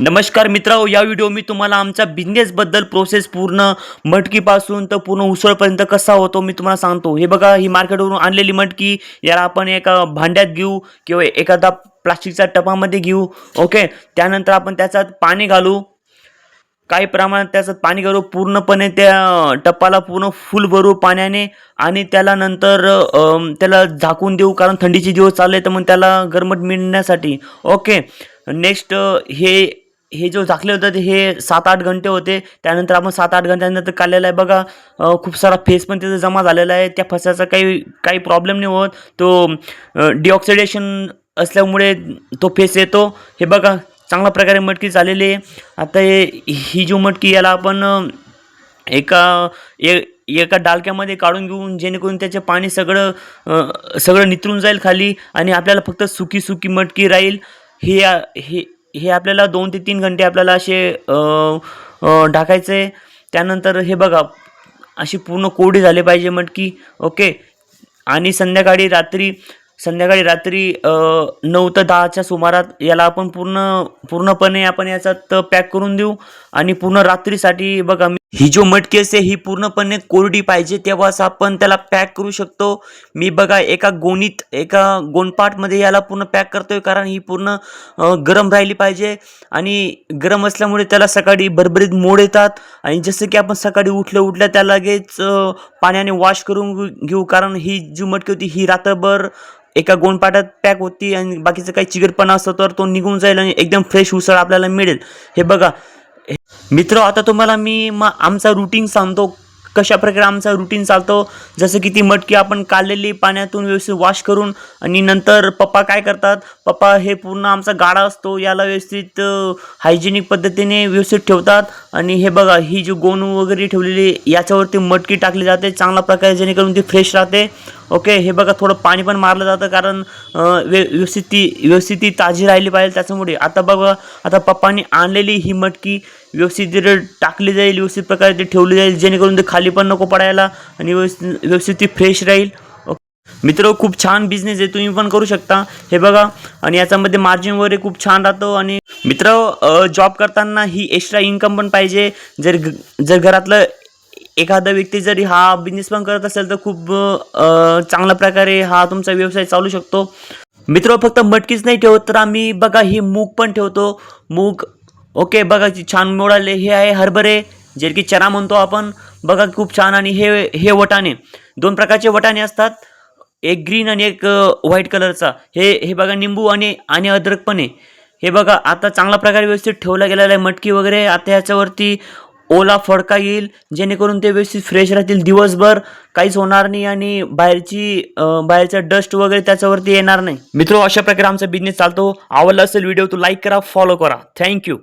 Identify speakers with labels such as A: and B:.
A: नमस्कार मित्रांनो या व्हिडिओ मी तुम्हाला आमच्या बिझनेसबद्दल प्रोसेस पूर्ण मटकीपासून तर पूर्ण उसळपर्यंत कसा होतो मी तुम्हाला सांगतो. हे बघा ही मार्केटवरून आणलेली मटकी याला आपण एका भांड्यात घेऊ किंवा एखादा प्लास्टिकच्या टपामध्ये घेऊ ओके त्यानंतर आपण त्याच्यात पाणी घालू. काही प्रमाणात त्याचं पाणी घालू पूर्णपणे त्या टप्पाला पूर्ण फुल भरू पाण्याने आणि त्याला नंतर त्याला झाकून देऊ कारण थंडीचे दिवस चालले तर मग त्याला गरमट मिळण्यासाठी ओके नेक्स्ट हे हे जो झाकले होतं ते हे सात आठ घंटे होते. त्यानंतर आपण सात आठ घंट्यानंतर काढलेला आहे. बघा खूप सारा फेस पण तिथं जमा झालेला आहे. त्या फसाचा काही काही प्रॉब्लेम नाही होत. तो डिऑक्सिडेशन असल्यामुळे तो फेस येतो. हे बघा चांगल्या प्रकारे मटकी चाललेली आहे. आता हे ही जो मटकी याला आपण एका ए एका डालक्यामध्ये काढून घेऊन जेणेकरून त्याचे पाणी सगळं सगळं नितरून जाईल खाली आणि आपल्याला फक्त सुकी सुकी मटकी राहील. हे हे हे आपल्याला दोन ते तीन घंटे आपल्याला असे ढाकायचे. त्यानंतर हे बघा अशी पूर्ण कोरडी झाले पाहिजे मटकी ओके. आणि संध्याकाळी रात्री संध्याकाळी रात्री नऊ ते दहाच्या सुमारात याला आपण पूर्ण पूर्णपणे आपण याच्यात पॅक करून देऊ. आणि पूर्ण रात्रीसाठी बघा मी ही जो मटकी असते ही पूर्णपणे कोरडी पाहिजे तेव्हाच आपण त्याला पॅक करू शकतो. मी बघा एका गोणीत एका गोणपाटमध्ये याला पूर्ण पॅक करतोय कारण ही पूर्ण गरम राहिली पाहिजे. आणि गरम असल्यामुळे त्याला सकाळी भरभरीत मोड येतात. आणि जसं की आपण सकाळी उठल्या उठल्या त्याला लगेच पाण्याने वॉश करून घेऊ- घेऊ कारण ही जी मटकी होती ही रात्रभर एका गोणपाटात पॅक होती. आणि बाकीचं काही चिकटपणा असतो तर तो निघून जाईल आणि एकदम फ्रेश उसळ आपल्याला मिळेल. हे बघा मित्र आता तुम्हाला मी म आमचा रुटीन सांगतो. कशा प्रकारे आमचा रुटीन चालतो? जसं की ती मटकी आपण काढलेली पाण्यातून व्यवस्थित वॉश करून आणि नंतर पप्पा काय करतात? पप्पा हे पूर्ण आमचा गाडा असतो. याला व्यवस्थित हायजेनिक पद्धतीने व्यवस्थित ठेवतात. आणि हे बघा ही जी गोणू वगैरे ठेवलेली याच्यावरती मटकी टाकली जाते. चांगल्या प्रकारे जेणेकरून ती फ्रेश राहते. ओके हे बघा थोडं पाणी पण मारलं जातं कारण व्य व्यवस्थित ती व्यवस्थित ती ताजी राहिली पाहिजे त्याच्यामुळे. आता बघा आता पप्पांनी आणलेली ही मटकी व्यवस्थित तिथे टाकली जाईल व्यवस्थित प्रकारे ती ठेवली जाईल जेणेकरून ते खाली पण नको पडायला आणि व्यवस्थित व्यवस्थित ती फ्रेश राहील. मित्र खूप छान बिझनेस आहे तुम्ही पण करू शकता. हे बघा आणि याच्यामध्ये मार्जिन वगैरे खूप छान राहतो आणि मित्र जॉब करताना ही एक्स्ट्रा इन्कम पण पाहिजे. जर जर घरातलं एखादा व्यक्ती जरी हा बिझनेस पण करत असेल तर खूप चांगल्या प्रकारे हा तुमचा व्यवसाय चालू शकतो. मित्र फक्त मटकीच नाही ठेवत तर आम्ही बघा ही मूग पण ठेवतो. मूग ओके बघा छान मिळाले हे आहे हरभरे जे की चना म्हणतो आपण. बघा खूप छान आणि हे हे वटाणे. दोन प्रकारचे वटाणे असतात. एक ग्रीन आणि एक व्हाईट कलरचा हे हे बघा निंबू आणि आणि अद्रक पण आहे. हे बघा आता चांगल्या प्रकारे व्यवस्थित ठेवला गेलेला आहे. मटकी वगैरे आता याच्यावरती ओला फडका येईल. जेणेकरून ते व्यवस्थित फ्रेश राहतील. दिवसभर काहीच होणार नाही आणि बाहेरची बाहेरचा डस्ट वगैरे त्याच्यावरती येणार नाही. मित्र अशा प्रकारे आमचा बिझनेस चालतो. आवडला असेल व्हिडिओ तो लाईक करा फॉलो करा. थँक्यू